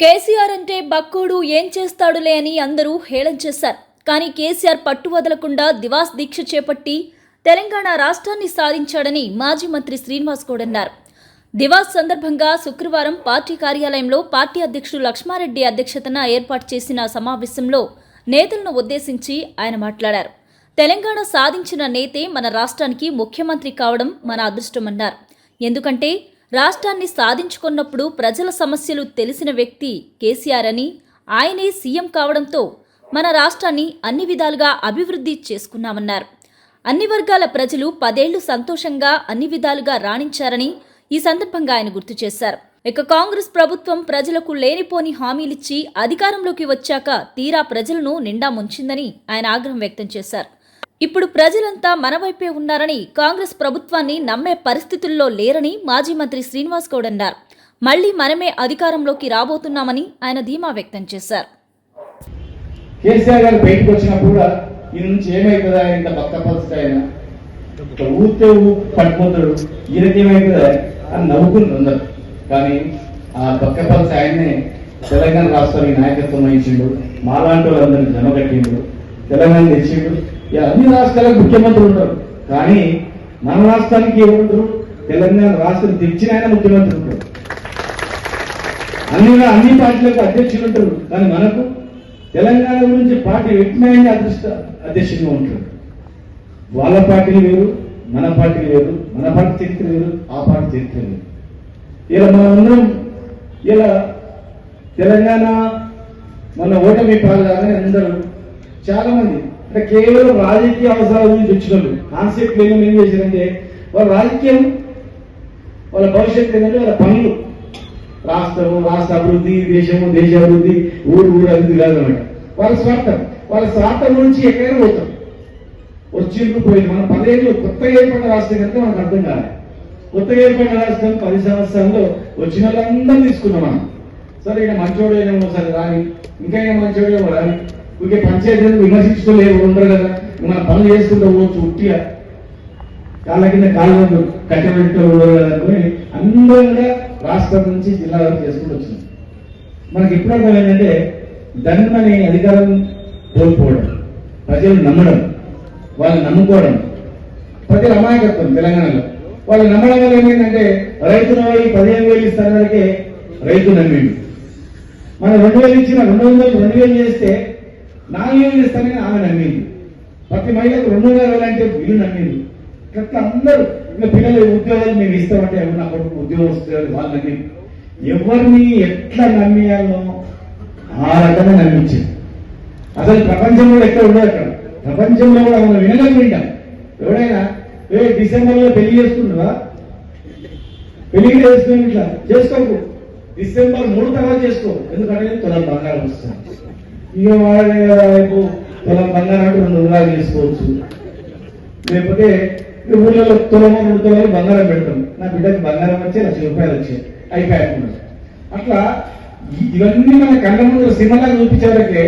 కేసీఆర్ అంటే బక్కోడు ఏం చేస్తాడులే అని అందరూ హేళన చేశారు. కానీ కేసీఆర్ పట్టు వదలకుండా దివాస్ దీక్ష చేపట్టి తెలంగాణ రాష్ట్రాన్ని సాధించాడని మాజీ మంత్రి శ్రీనివాస్ గౌడ్ అన్నారు. దివాస్ సందర్భంగా శుక్రవారం పార్టీ కార్యాలయంలో పార్టీ అధ్యక్షుడు లక్ష్మారెడ్డి అధ్యక్షతన ఏర్పాటు చేసిన సమావేశంలో నేతలను ఉద్దేశించి ఆయన మాట్లాడారు. తెలంగాణ సాధించిన నేతే మన రాష్ట్రానికి ముఖ్యమంత్రి కావడం మన అదృష్టమన్నారు. ఎందుకంటే రాష్ట్రాన్ని సాధించుకున్నప్పుడు ప్రజల సమస్యలు తెలిసిన వ్యక్తి కేసీఆర్ అని ఆయనే సీఎం కావడంతో మన రాష్ట్రాన్ని అన్ని విధాలుగా అభివృద్ధి చేసుకున్నామన్నారు. అన్ని వర్గాల ప్రజలు పదేళ్ళు సంతోషంగా అన్ని విధాలుగా రాణించారని ఈ సందర్భంగా ఆయన గుర్తు చేశారు. ఇక కాంగ్రెస్ ప్రభుత్వం ప్రజలకు లేనిపోని హామీలిచ్చి అధికారంలోకి వచ్చాక తీరా ప్రజలను నిండా ముంచిందని ఆయన ఆగ్రహం వ్యక్తం చేశారు. ఇప్పుడు ప్రజలంతా మన వైపే ఉన్నారని కాంగ్రెస్ ప్రభుత్వాన్ని నమ్మే పరిస్థితుల్లో లేరని మాజీ మంత్రి శ్రీనివాస్ గౌడ్ అన్నారు. మళ్ళీ మనమే అధికారంలోకి రాబోతున్నామని ఆయన ధీమా వ్యక్తం చేశారు. కేసీఆర్ గారు బయటకు వచ్చినప్పుడు కూడా ఈ నుంచి ఏమైతుందా? ఇంత భక్త ఆయన. అని కానీ ఆ భక్త ఆయన్నే తెలంగాణ రాష్ట్రానికి నాయకత్వం వహించిండు. మాలాంటి వాళ్ళందరినీ జమగట్టిండు తెలంగాణ తెచ్చిండు. అన్ని రాష్ట్రాలకు ముఖ్యమంత్రులు ఉంటారు కానీ మన రాష్ట్రానికి ఏముంటారు తెలంగాణ రాష్ట్రం తెచ్చిన ఆయన ముఖ్యమంత్రి ఉంటారు అన్ని అన్ని పార్టీలకు అధ్యక్షులు ఉంటారు. కానీ మనకు తెలంగాణ గురించి పార్టీ వ్యక్తమైన అదృష్ట అధ్యక్షుడిగా ఉంటాడు. వాళ్ళ పార్టీలు వేరు మన పార్టీ వేరు మన పార్టీ చరిత్ర వేరు ఆ పార్టీ చరిత్ర వేరు. ఇలా మనమందరం ఇలా తెలంగాణ మన ఓటమి పాల్గొని అందరూ చాలామంది అంటే కేవలం రాజకీయ అవసరాల గురించి వచ్చినప్పుడు కాన్సెప్ట్ ఏమో ఏం చేశారంటే వాళ్ళ రాజకీయం వాళ్ళ భవిష్యత్తు ఏంటంటే వాళ్ళ పనులు. రాష్ట్రము రాష్ట్ర అభివృద్ధి దేశము దేశ అభివృద్ధి ఊరు ఊరు అభివృద్ధి కాదనమాట. వాళ్ళ స్వార్థం. వాళ్ళ స్వార్థం నుంచి ఎక్కడైనా పోతాం. వచ్చిండ్రు పోయింది మనం పదేళ్ళు కొత్తగా ఏర్పడిన రాష్ట్రం కనుక మనకు అర్థం కాదు కొత్తగా ఏర్పడిన రాష్ట్రం పది సంవత్సరాల్లో వచ్చిన వాళ్ళందరూ తీసుకున్నాం మనం. సరే ఇక మంచోడేమో సరే రాని ఇంకా ఇంకా మంచోడేమో రాని. ఇంకే పంచాయతీ విమర్శించడం లేవు ఉండరు కదా. మన పనులు చేసుకుంటూ పోవచ్చు ఉట్టిగా. కాళ్ళ కింద కాళ్ళు కట్టబెట్టుకొని అనుకుని అందరూ కూడా రాష్ట్రం నుంచి జిల్లా వరకు చేసుకుంటూ వచ్చింది మనకి ఎప్పుడు అర్థమైందంటే అనే అధికారం కోల్పోవడం ప్రజలు నమ్మడం వాళ్ళు నమ్ముకోవడం ప్రజలు అమాయకత్వం తెలంగాణలో. వాళ్ళు నమ్మడం వల్ల ఏమైందంటే రైతు వాళ్ళు పదిహేను వేలు వరకే రైతు నమ్మిండు. మనం రెండు వేలు ఇచ్చిన రెండు వందలు రెండు వేలు చేస్తే నాలుగు వేలు ఇస్తానని ఆమె నమ్మింది. ప్రతి మహిళకు రెండు వేలు అంటే వీళ్ళు నమ్మింది. కరెక్ట్ అందరూ ఇంకా పిల్లలు ఉద్యోగాలు మేము ఇస్తామంటే ఎవరు నా కొడుకు ఉద్యోగం వస్తుంది వాళ్ళు నమ్మి ఎవరిని ఎట్లా నమ్మియాలో ఆ రకంగా నమ్మించింది. అసలు ప్రపంచంలో ఎక్కడ ఉండదు అక్కడ. ప్రపంచంలో కూడా మనం వినడం వింటాం ఎవడైనా ఏ డిసెంబర్లో పెళ్ళి చేసుకుంటున్నా పెళ్ళి చేసుకుని ఇట్లా. చేసుకోకు. డిసెంబర్ మూడు తర్వాత చేసుకో. ఎందుకంటే తులం బంగారం వస్తుంది. ఇక వాళ్ళ వైపు తులం బంగారం అంటే రెండు చేసుకోవచ్చు. లేకపోతే ఊళ్ళలో తులము రెండు బంగారం పెడతాం. నా బిడ్డకి బంగారం వచ్చి లక్ష రూపాయలు వచ్చాయి అయిపోయాయి అట్లా ఇవన్నీ మన కళ్ళ ముందు సినిమాగా చూపించారంటే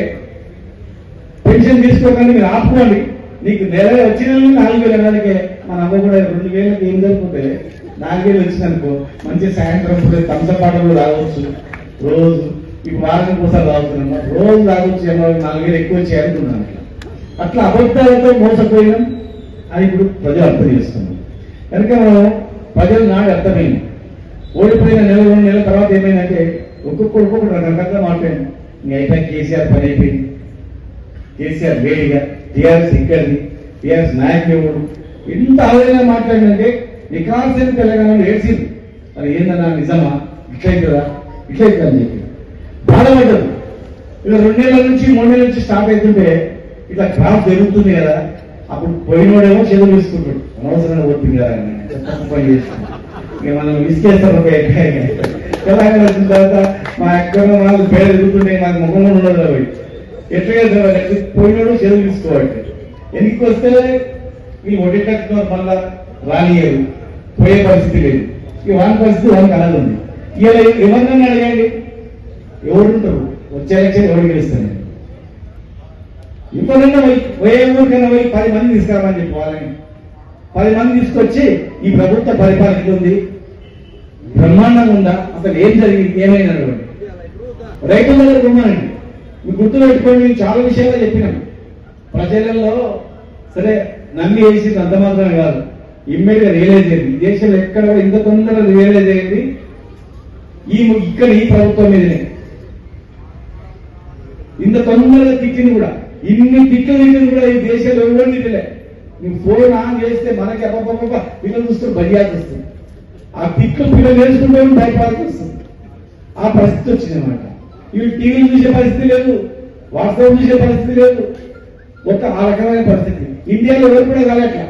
పెన్షన్ తీసుకోకండి మీరు ఆపుకోండి. నీకు నెల వచ్చిన నాలుగు వేలు నెలకే మన అమ్మ కూడా రెండు వేలకి ఏం జరిగిపోతే నాలుగు వేలు వచ్చిందనుకో మంచి సాయంత్రం పూట పాటలు రావచ్చు. రోజు ఇప్పుడు వారం కోసం తాగుతున్నాం రోజు తాగొచ్చు ఏమో నాలుగు ఎక్కువ చేరుకున్నాను అట్లా అబద్ధాలతో మోసపోయినాం. అని ఇప్పుడు ప్రజలు అర్థం చేస్తున్నాం కనుక మనం ప్రజలు నాకు అర్థమైంది. ఓడిపోయిన నెల రెండు నెలల తర్వాత ఏమైందంటే ఒక్కొక్కరు ఒక్కొక్కరు రకరకాలుగా మాట్లాడింది ఇంక అయిపోయింది కేసీఆర్ పని అయిపోయింది. కేసీఆర్ వేడిగా టీఆర్ఎస్ ఇక్కడిది టీఆర్ఎస్ నాయకులు ఇంత ఎంత ఆవేదన మాట్లాడిందంటే వికాసం తెలంగాణలో ఏడ్చింది మరి ఏందన్నా నిజమా? ఇట్లయితుందా ఇట్లయితుందా అని చెప్పి. బాధపడ్డారు ఇలా రెండేళ్ళ నుంచి మూడేళ్ళ నుంచి స్టార్ట్ అవుతుంటే ఇట్లా క్రాఫ్ జరుగుతుంది కదా అప్పుడు పోయినోడేమో చేతులు తీసుకుంటాడు అనవసరంగా పోతుంది కదా అని. తప్పు పని చేస్తుంది మనం విసికేస్తాం ఒక తెలంగాణ వచ్చిన తర్వాత మా అక్కడ వాళ్ళు పేరు ఎదుగుతుంటే నాకు ముఖం ఉండదు అవి. ఎట్లా పోయినోడు చేతులు తీసుకోవాలి ఎందుకు వస్తే మీ ఒడి కట్టుకున్నారు మళ్ళా రానియరు పోయే పరిస్థితి లేదు. ఈ వాని పరిస్థితి వానికి అలాగే ఉంది ఇలా ఎవరినైనా అడగండి? ఎవరుంటారు వచ్చే ఎలక్షన్ ఎవరు గెలుస్తారు? ఎవరైనా పోయి పోయే ఊరికైనా పోయి పది మంది తీసుకురామని చెప్పి వాళ్ళని. పది మంది తీసుకొచ్చి ఈ ప్రభుత్వ పరిపాలన ఉంది? బ్రహ్మాండంగా ఉందా? అసలు ఏం జరిగింది? ఏమైనా అడగండి రైతుల దగ్గర గుర్తులు మీరు పెట్టుకోండి నేను చాలా విషయాలు చెప్పినాను. ప్రజలలో సరే నమ్మి వేసింది అంత మాత్రమే కాదు. ఇమ్మీడియట్ రియలైజ్ అయింది దేశంలో ఎక్కడ ఇంత తొందరగా రియలైజ్ అయింది ఈ ఇక్కడ ఈ ప్రభుత్వం మీదనే. ఇంత తొందరగా తిట్టింది కూడా. ఇన్ని తిట్లు తిట్టింది కూడా ఈ దేశంలో ఎవరు తిట్టలే. నువ్వు ఫోన్ ఆన్ చేస్తే మనకి అబ్బబ్బబ్బ పిల్లలు చూస్తూ భయాలు వస్తుంది ఆ తిట్లు పిల్లలు నేర్చుకుంటే భయపడాల్సి వస్తుంది? ఆ పరిస్థితి వచ్చింది అనమాట ఇవి టీవీ చూసే పరిస్థితి లేదు వాట్సాప్ చూసే పరిస్థితి లేదు. ఒక ఆ రకమైన పరిస్థితి. ఇండియాలో ఎవరు కూడా కాలేట్లా